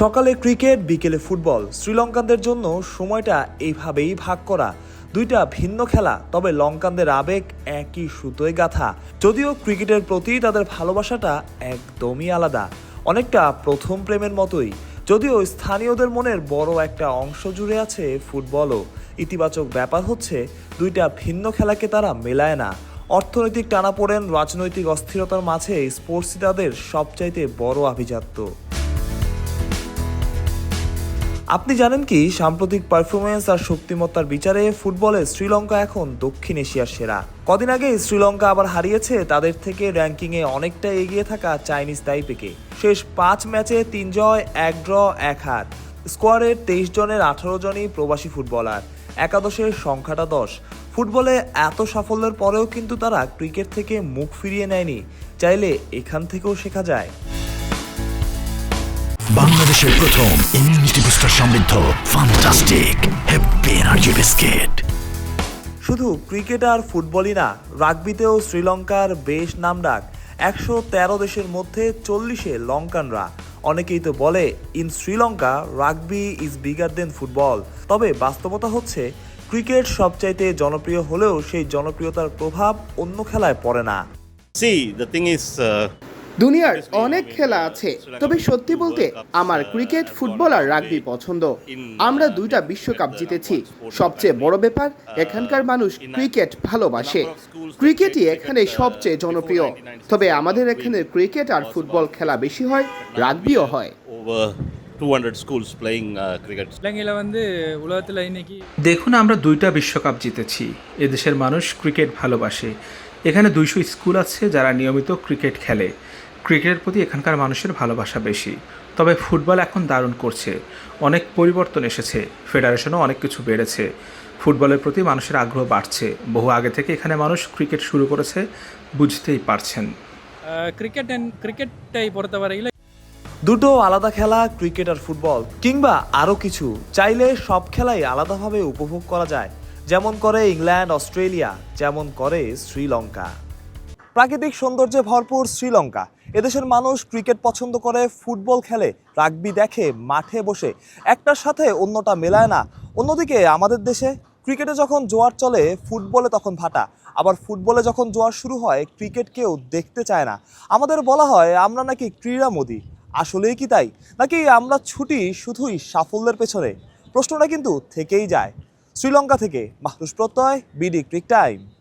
সকালে ক্রিকেট, বিকেলে ফুটবল। শ্রীলঙ্কানদের জন্য সময়টা এইভাবেই ভাগ করা। দুইটা ভিন্ন খেলা, তবে লঙ্কানদের আবেগ একই সুতোয় গাথা। যদিও ক্রিকেটের প্রতি তাদের ভালোবাসাটা একদমই আলাদা, অনেকটা প্রথম প্রেমের মতোই। যদিও স্থানীয়দের মনের বড় একটা অংশ জুড়ে আছে ফুটবলও। ইতিবাচক ব্যাপার হচ্ছে, দুইটা ভিন্ন খেলাকে তারা মেলায় না। অর্থনৈতিক টানাপোড়েন রাজনৈতিক অস্থিরতার মাঝে স্পোর্টসই তাদের সবচাইতে বড় আভিজাত্য। আপনি জানেন কি, সাম্প্রতিক পারফরমেন্স আর শক্তিমত্তার বিচারে ফুটবলে শ্রীলঙ্কা এখন দক্ষিণ এশিয়ার সেরা। কদিন আগে শ্রীলঙ্কা আবার হারিয়েছে, তাদের থেকে র্যাঙ্কিংয়ে অনেকটা এগিয়ে থাকা চাইনিজ তাইপেকে। শেষ পাঁচ ম্যাচে তিন জয়, এক ড্র এক হাত স্কোয়াডের তেইশ জনের আঠারো জনই প্রবাসী ফুটবলার। একাদশের সংখ্যাটা দশ। ফুটবলে এত সাফল্যের পরেও কিন্তু তারা ক্রিকেট থেকে মুখ ফিরিয়ে নেয়নি। চাইলে এখান থেকেও শেখা যায়। বাংলাদেশের প্রথম ইমিউনিটি বুস্টার সমৃদ্ধ ফান্টাস্টিক হ্যাপি এনার্জি বিস্কিট। শুধু ক্রিকেট আর ফুটবলই না রাগবিতেও শ্রীলঙ্কার বেশ নামডাক। একশো তেরো দেশের মধ্যে চল্লিশে লঙ্কানরা। অনেকেই তো বলে in Sri Lanka rugby is bigger than football. তবে বাস্তবতা হচ্ছে ক্রিকেট সবচাইতে জনপ্রিয় হলেও সেই জনপ্রিয়তার প্রভাব অন্য খেলায় পড়ে না। See, the thing is, uh, দুনিয়ার অনেক খেলা আছে তবে সত্যি বলতে আমার ক্রিকেট ফুটবল আর রাগবি পছন্দ আমরা দুইটা বিশ্বকাপ জিতেছি সবচেয়ে বড় ব্যাপার এখানকার মানুষ ক্রিকেট ভালোবাসে ক্রিকেটই এখানে সবচেয়ে জনপ্রিয় তবে আমাদের এখানে ক্রিকেট আর ফুটবল খেলা বেশি হয় রাগবিও হয় over 200 schools playing uh, cricket. இலங்கையில் வந்து உலகத்தில் இன்னைக்கு দেখুন আমরা দুইটা বিশ্বকাপ জিতেছি এদেশের মানুষ ক্রিকেট ভালোবাসে এখানে দুইশো স্কুল আছে যারা নিয়মিত ক্রিকেট খেলে ক্রিকেটের প্রতি এখানকার মানুষের ভালোবাসা বেশি। তবে ফুটবল এখন দারুণ করছে। অনেক পরিবর্তন এসেছে। ফেডারেশনও অনেক কিছু বেড়েছে। ফুটবলের প্রতি মানুষের আগ্রহ বাড়ছে। বহু আগে থেকে এখানে মানুষ ক্রিকেট শুরু করেছে বুঝতেই পারছেন। ক্রিকেট অ্যান্ড ক্রিকেটটাই পড়তে দুটো আলাদা খেলা ক্রিকেট আর ফুটবল কিংবা আরও কিছু। চাইলে সব খেলাই আলাদাভাবে উপভোগ করা যায়। যেমন করে ইংল্যান্ড অস্ট্রেলিয়া যেমন করে শ্রীলঙ্কা। প্রাকৃতিক সৌন্দর্যে ভরপুর শ্রীলঙ্কা। এদেশের মানুষ ক্রিকেট পছন্দ করে, ফুটবল খেলে, রাগবি দেখে, মাঠে বসে। একটার সাথে অন্যটা মেলায় না। অন্যদিকে আমাদের দেশে ক্রিকেটে যখন জোয়ার চলে, ফুটবলে তখন ভাটা। আবার ফুটবলে যখন জোয়ার শুরু হয়, ক্রিকেট কেউ দেখতে চায় না। আমাদের বলা হয়, আমরা নাকি ক্রীড়া মোদী। আসলেই কি তাই? নাকি আমরা ছুটি শুধুই সাফল্যের পেছনে? প্রশ্নটা কিন্তু থেকেই যায়। শ্রীলঙ্কা থেকে মাহরুষ প্রত্যয়, বিডি ক্রিক টাইম।